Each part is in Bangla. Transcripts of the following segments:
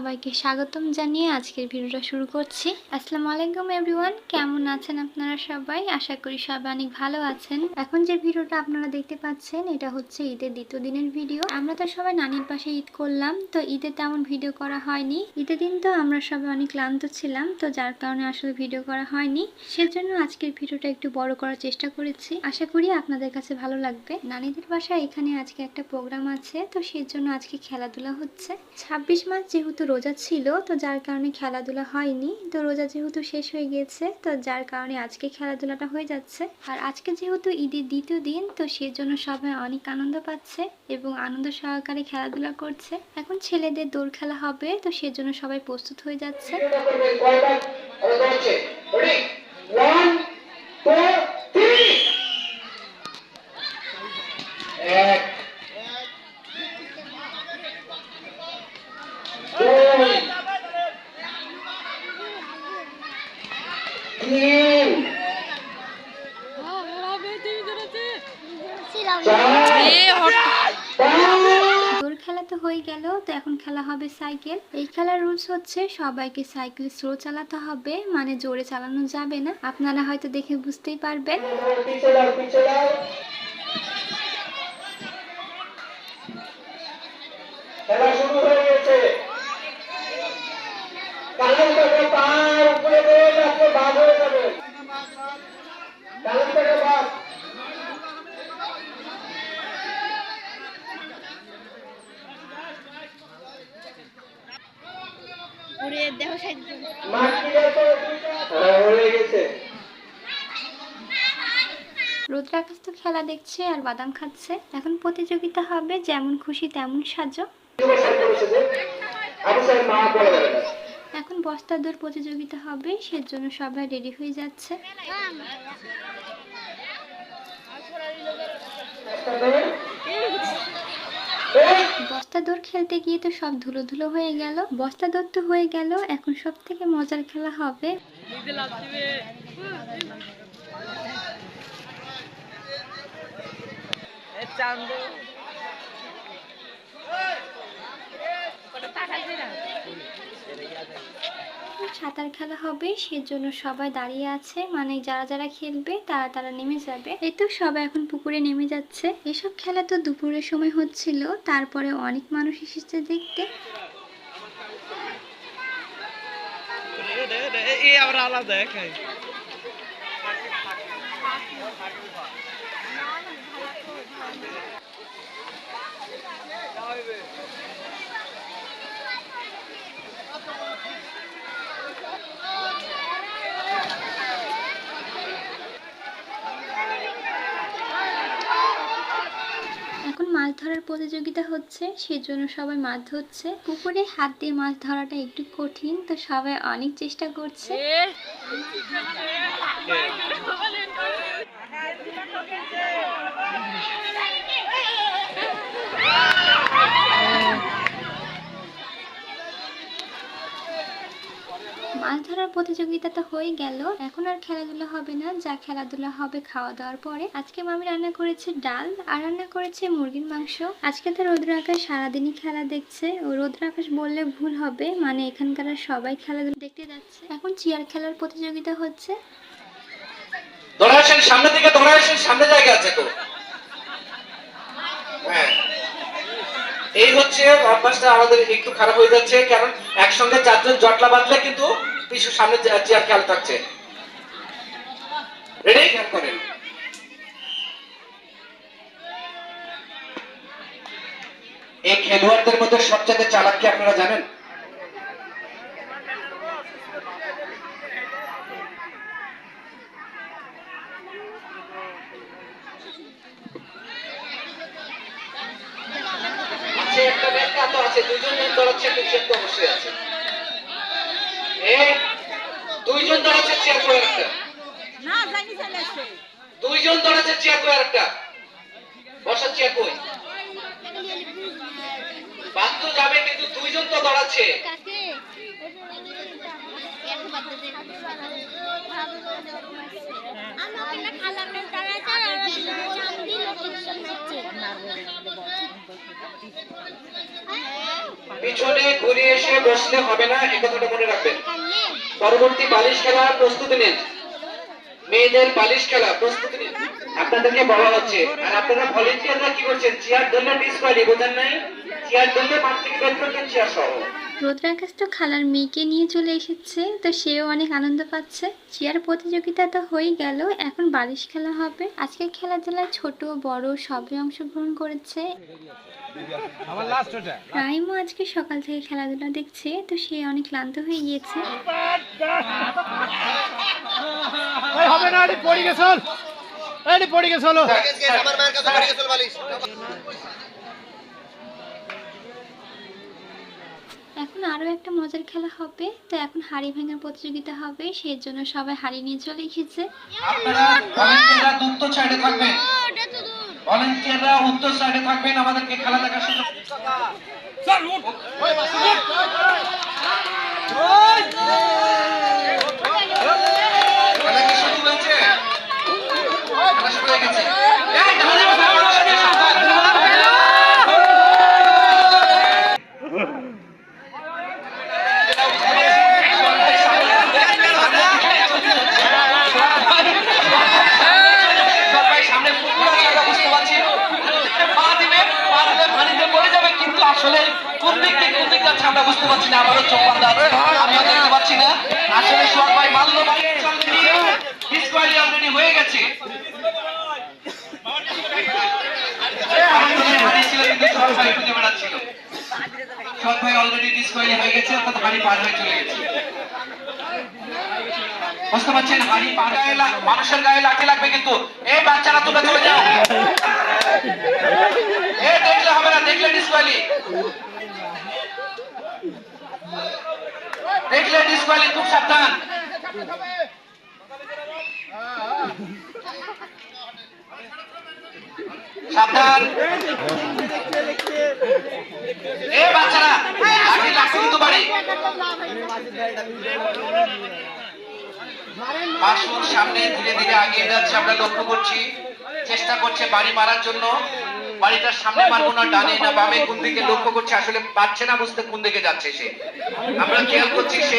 সবাইকে স্বাগতম জানিয়ে আজকের ভিডিওটা শুরু করছি। আসসালামু আলাইকুম এভরিওয়ান কেমন আছেন আপনারা সবাই? আশা করি সবাই অনেক ভালো আছেন। এখন যে ভিডিওটা আপনারা দেখতে পাচ্ছেন, এটা হচ্ছে ঈদের দ্বিতীয় দিনের ভিডিও। আমরা তো সবাই নানির পাশে ঈদ করলাম, তো ঈদে তেমন ভিডিও করা হয়নি। ঈদের দিন তো আমরা সবাই অনেক ক্লান্ত ছিলাম, তো যার কারণে আসলে ভিডিও করা হয়নি। সেজন্য আজকের ভিডিওটা একটু বড় করার চেষ্টা করেছি। আশা করি আপনাদের কাছে ভালো লাগবে। নানিদের বাসায় এখানে আজকে একটা প্রোগ্রাম আছে, তো সেজন্য আজকে খেলাধুলা হচ্ছে। ছাব্বিশ মাস যেহেতু রোজা ছিল, তো যার কারণে খেলাধুলা হয়নি। তো রোজা যেহেতু শেষ হয়ে গিয়েছে, তো যার কারণে আজকে খেলাধুলাটা হয়ে যাচ্ছে। আর আজকে যেহেতু ঈদের দ্বিতীয় দিন, তো সেজন্য সবাই অনেক আনন্দ পাচ্ছে এবং আনন্দ সহকারে খেলাধুলা করছে। এখন ছেলেদের দৌড় খেলা হবে, তো সেজন্য সবাই প্রস্তুত হয়ে যাচ্ছে। দৌড় খেলা তো হয়ে গেল, তো এখন খেলা হবে সাইকেল। এই খেলার রুলস হচ্ছে সবাইকে সাইকেল স্লো চালাতে হবে মানে জোরে চালানো যাবে না। আপনারা হয়তো দেখে বুঝতেই পারবেন। খেলা শুরু হয়ে গেছে হয়ে যাবে কালামটাকে বাদ মাঠ কি গেছে হ্যাঁ হয়ে গেছে রোদ্র আকাশ তো খেলা দেখছে আর বাদাম খাচ্ছে। এখন প্রতিযোগিতা হবে, যেমন খুশি তেমন সাজো। এখন বস্তা দৌড় প্রতিযোগিতা হবে, সেজন্য সবাই রেডি হয়ে যাচ্ছে। বস্তা দৌড় খেলতে গিয়ে তো সব ধুলো ধুলো হয়ে গেল। বস্তা দৌড় তো হয়ে গেল, এখন সব থেকে মজার খেলা হবে। সাঁতার খেলা হবে সেজন্য সবাই দাঁড়িয়ে আছে। মানে যারা যারা খেলবে তারা তারা নেমে যাবে। এই তো সবাই এখন পুকুরে নেমে যাচ্ছে। এসব খেলা তো দুপুরের সময় হচ্ছিল। তারপরে অনেক মানুষ এসেছে দেখতে। এই আমরা আলাদা একাই। মাছ ধরার প্রতিযোগিতা হচ্ছে, সেজন্য সবাই মাছ ধরছে। পুকুরে হাত দিয়ে মাছ ধরাটা একটু কঠিন, তো সবাই অনেক চেষ্টা করছে। মাছ ধরার প্রতিযোগিতা তো হয়ে গেল। এখন আর খেলাধুলা হবে না। যা খেলাধুলা হবে খাওয়া দাওয়ার পরে। আজকে মামি রান্না করেছে ডাল আর রান্না করেছে মুরগির মাংস। আজকে তো রৌদ্র আকাশ সারাদিনই খেলা দেখছে। ও রৌদ্র আকাশ বললে ভুল হবে। মানে এখানকার সবাই খেলাধুলা দেখতে যাচ্ছে। এখন চেয়ার খেলার প্রতিযোগিতা হচ্ছে। হ্যাঁ। এই হচ্ছে আমাদের একটু খারাপ হয়ে যাচ্ছে। কারণ একসঙ্গে চারজন জটলা বাঁধলে কিন্তু পিছু সামনে চেয়ার খেয়াল থাকছে। রেডি খেয়াল করেন এই খেলোয়াড়দের মধ্যে সবচেয়ে চালাক কি আপনারা জানেন? আছে একটা ব্যাখ্যা তো আছে দৌড়াচ্ছে তো অবশ্যই আছে। দুইজন দৌড়াচ্ছে চেয়ার করে একটা। দুইজন দৌড়াচ্ছে চেয়ার করে একটা। বসার চেয়ার কই? বাদ তো যাবে কিন্তু দুইজন তো দৌড়াচ্ছে আমরা ওখানে খালামের তারা তারা চাম দিল কিছু নাচছে পিছনে ঘুরে এসে বসলে হবে না এই কথাটা মনে রাখবেন। পরবর্তী বালিশ খেলা প্রস্তুতি নিন। মেয়েদের বালিশ খেলা প্রস্তুতি নিন। আপনাদেরকে বলা হচ্ছে আর আপনারা ভলেন্টিয়াররা কি করছেন? চেয়ার ধরলে ডিসকালি বোঝেন নাই? চেয়ার ধরলে বের চেয়ার সহ। রোদ্রাকাশ তো খালার মেয়েকে নিয়ে চলে এসেছে, তো সেও অনেক আনন্দ পাচ্ছে। চেয়ার প্রতিযোগিতা তো হয়ে গেল, এখন বালিশ খেলা হবে। আজকের খেলাধুলায় ছোট, বড় সবই অংশগ্রহণ করেছে। রাইমও আজকে সকাল থেকে খেলাধুলা দেখছে তো সে অনেক ক্লান্ত হয়ে গিয়েছে। হবে না পড়ে গেছে পড়ে গেছে হলো আমার মায়ের কাছে পড়ে গেছিল বালিশ এখন আরও একটা মজার খেলা হবে তো এখন হাড়ি ভাঙার প্রতিযোগিতা হবে সেই জন্য সবাই হাড়ি নিয়ে চলে এসেছে আপনারা ভলেন্টিয়াররা উত্তর সাইডে থাকবেন আমাদেরকে খেলা দেখার সুযোগ খেলা কি শুরু হয়েছে? খেলা শুরু হয়ে গেছে। এই, ঢালে মানুষকে সাবধান। সবাই সামনে পুকুর আছে আমরা বুঝতে পারছি। পা দিবে, পা দিলে পানিতে পড়ে যাবে, কিন্তু আসলে কোন দিক থেকে কোন দিক যাচ্ছে আমরা বুঝতে পারছি না আমারও চোখ বাঁধা আছে আমরা দেখতে পাচ্ছি না আসলে সোহাগ ভাই মারল ভাই ডিসকোয়ালি অলরেডি হয়ে গেছে। ভাই অলরেডি ডিসকোয়ালি হয়ে গেছে, অর্থাৎ পার হয়ে চলে গেছে। বুঝতে পারছেন? হাড়ি পা গায়ে মানুষের গায়ে লাঠি লাগবে কিন্তু। এই বাচ্চারা, তোমরা চলে যাও। এ দেখলে হবে না, দেখলে ডিসকোয়ালি দেখলে ডিসকোয়ালি খুব সাবধান। সাবধান। এ বাচ্চারা লাঠি লাগবে কিন্তু বাড়ি। বাসুর সামনে ধীরে ধীরে আগিয়ে যাচ্ছে আমরা লক্ষ্য করছি চেষ্টা করছে বাড়ি মারার জন্য। বাড়িটার সামনে মারবো না ডানে না বামে কোন দিকে লক্ষ্য করছে আসলে পারছে না বুঝতে কোন দিকে যাচ্ছে সে। আমরা খেয়াল করছি সে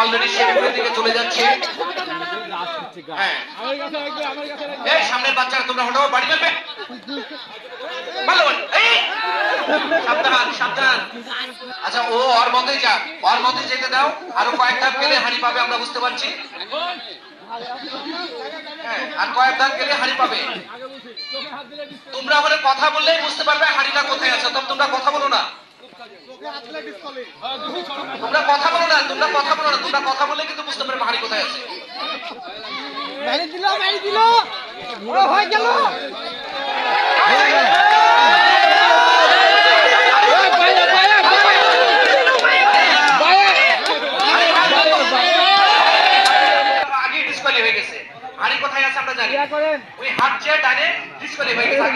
অলরেডি সে দিকে চলে যাচ্ছে। এই সামনের বাচ্চারা তোমরা হঠাৎ বাড়ি যাবে ভালো এই! সাবধান সাবধান। আচ্ছা ও ওর মতোই যা ওর মতোই যেতে দাও। আরও কয়েক ধাপ গেলে হাড়ি পাবে আমরা বুঝতে পারছি। হ্যাঁ আর কয়েক ধাপ গেলে হাড়ি পাবে। তোমরা ওখানে কথা বললেই বুঝতে পারবে হাড়িটা কোথায় আছে। তবে তোমরা কথা বলো না। তোমরা কথা বলো না তোমরা কথা বলো না তোমরা কথা বললে কিন্তু বুঝতে পারবে হাড়ি কোথায় আছে। মেরে দিল মেরে দিল। হয়ে গেল। হাড়ি কোথায় আছে আমরা জানি। ওই হাত চেয়ে ডানে ডিসকালি হয়ে গেছে।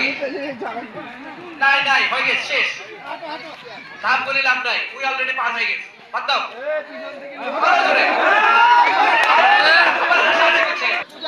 নাই নাই হয়ে গেছে শেষ। ধাপ করে লাভ নাই। ওই অলরেডি পার হয়ে গেছে। বাদ দাও আরও জোরে। আবার হাসাহাসি করছে। পাঁচ,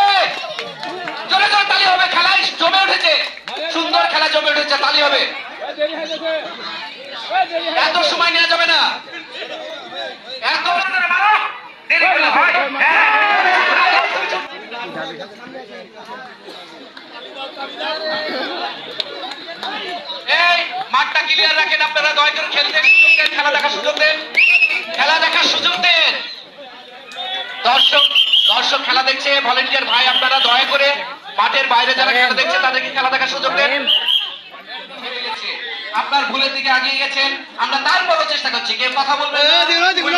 তালি হবে খেলায় জমে উঠেছে। সুন্দর খেলা জমে উঠেছে, তালি হবে। এত সময় নেওয়া যাবে না। এই, মাঠটা ক্লিয়ার রাখেন আপনারা, দয়া করে খেলতে খেলা দেখার সুযোগ দেন। খেলা দেখার সুযোগ দেন। দর্শক দর্শক খেলা দেখছে ভলেন্টিয়ার ভাই আপনারা, দয়া করে মাঠের বাইরে যারা খেলা দেখছে তাদেরকে খেলা দেখার সুযোগ দেন। আপনার ভুলের দিকে আগিয়ে গেছেন। আমরা তারপরও চেষ্টা করছি কেউ কথা বলবেন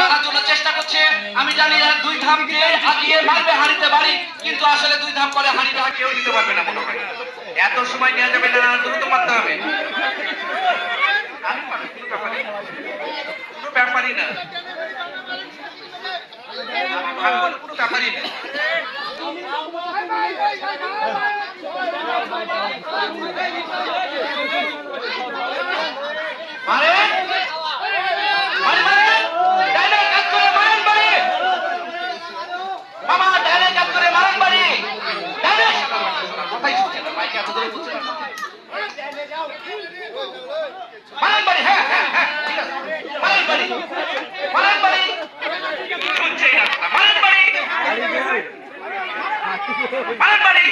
মারার জন্য চেষ্টা করছে। আমি জানি দুই ধাপ দিয়ে আগিয়ে মারবে হাঁড়িতে পারি কিন্তু আসলে দুই ধাপ পরে হাঁড়িটা কেউ দিতে পারবে না মনে হয়। এত সময় নেওয়া যাবে না দ্রুত মারতে হবে। কোনো ব্যাপারই না। ভাঙবো কোনো ব্যাপারই না আরে আরে মানে ডাইরেক্ট কাজ করে মারেন বাড়ি মামা ডাইরেক্ট কাজ করে মারেন বাড়ি ডাইরেক্ট কথাই শুনছে না মাইকে এত ধরে বুঝছে না মারেন বাড়ি হ্যাঁ হ্যাঁ হ্যাঁ ঠিক আছে মারেন বাড়ি মারেন বাড়ি শুনছেই না কথা মারেন বাড়ি মারেন বাড়ি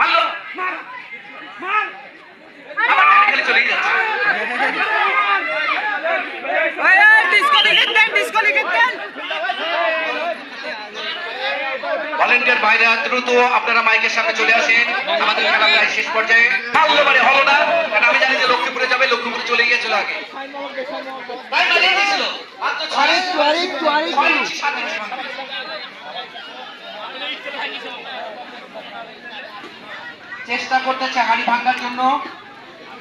মারলো আবার টেনে চলেই যাচ্ছে ভলেন্টিয়ার বাইরে দ্রুত আপনারা মাইকের সামনে চলে আসেন। আমাদের খেলা প্রায় শেষ পর্যায়ে। মানে হলো না কারণ আমি জানি যে লক্ষ্মীপুরে যাবে লক্ষ্মীপুরে চলে গিয়েছিল আগে। সাত ইঞ্চি ভাঙা। চেষ্টা করতেছে হাড়ি ভাঙার জন্য।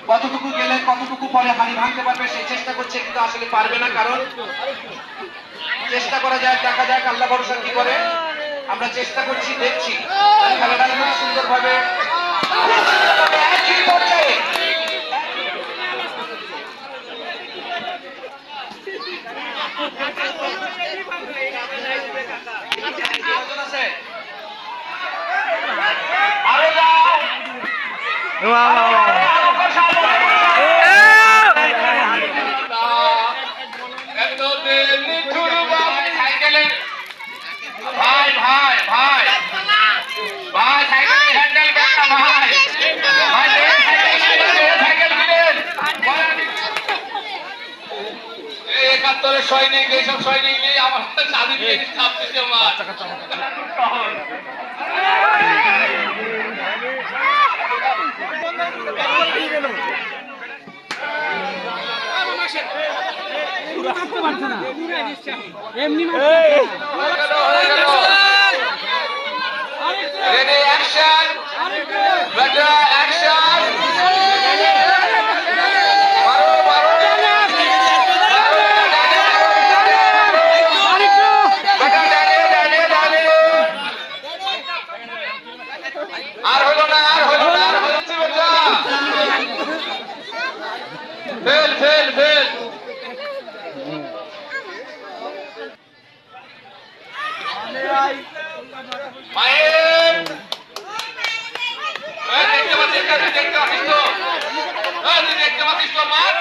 কতটুকু গেলে কতটুকু পরে হাড়ি ভাঙতে পারবে সেই চেষ্টা করছে কিন্তু আসলে পারবে না কারণ চেষ্টা করা যায় দেখা যাক আল্লাহ ভরসা কি করে। আমরা চেষ্টা করছি দেখছি। খেলাটা খুব সুন্দরভাবে পর্যায়ে। কজন সৈনিক এইসব সৈনিক নিয়ে আমার স্বাধীন জিনিস চাপ দিতে আমার Ready, action! Better action! মারো, মারো! বেটা, দাঁড়িয়ে, দাঁড়িয়ে, দাঁড়িয়ে! আর হলো না আর হলো না আর হলো না, বেটা। ফেল ফেল ফেল মায়ের এই দেখতে পাচ্ছিস না? তুই দেখতে পাচ্ছিস তো? এই তুই দেখতে পাচ্ছিস তো, মার?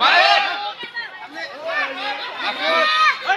মারেন! ওই মাহির, ওই মারেন! হ্যাঁ, মার এবার মার, হবে মার। মার, বলছিস মার, বলছিস মার। মার দে। এই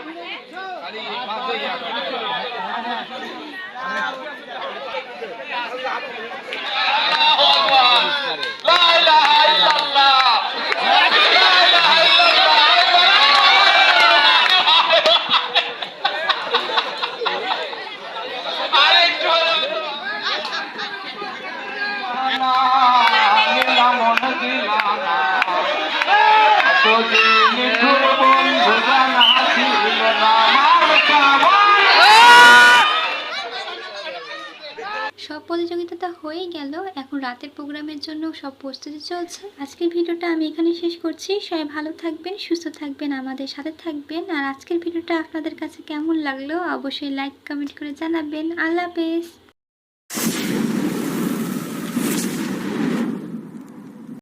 সব প্রতিযোগিতা তো হয়েই গেল। এখন রাতের প্রোগ্রামের জন্য সব প্রস্তুতি চলছে। আজকের ভিডিওটা আমি এখানে শেষ করছি। সবাই ভালো থাকবেন, সুস্থ থাকবেন, আমাদের সাথে থাকবেন। আর আজকের ভিডিওটা আপনাদের কাছে কেমন লাগল অবশ্যই লাইক কমেন্ট করে জানাবেন। আল্লাহ হাফেজ।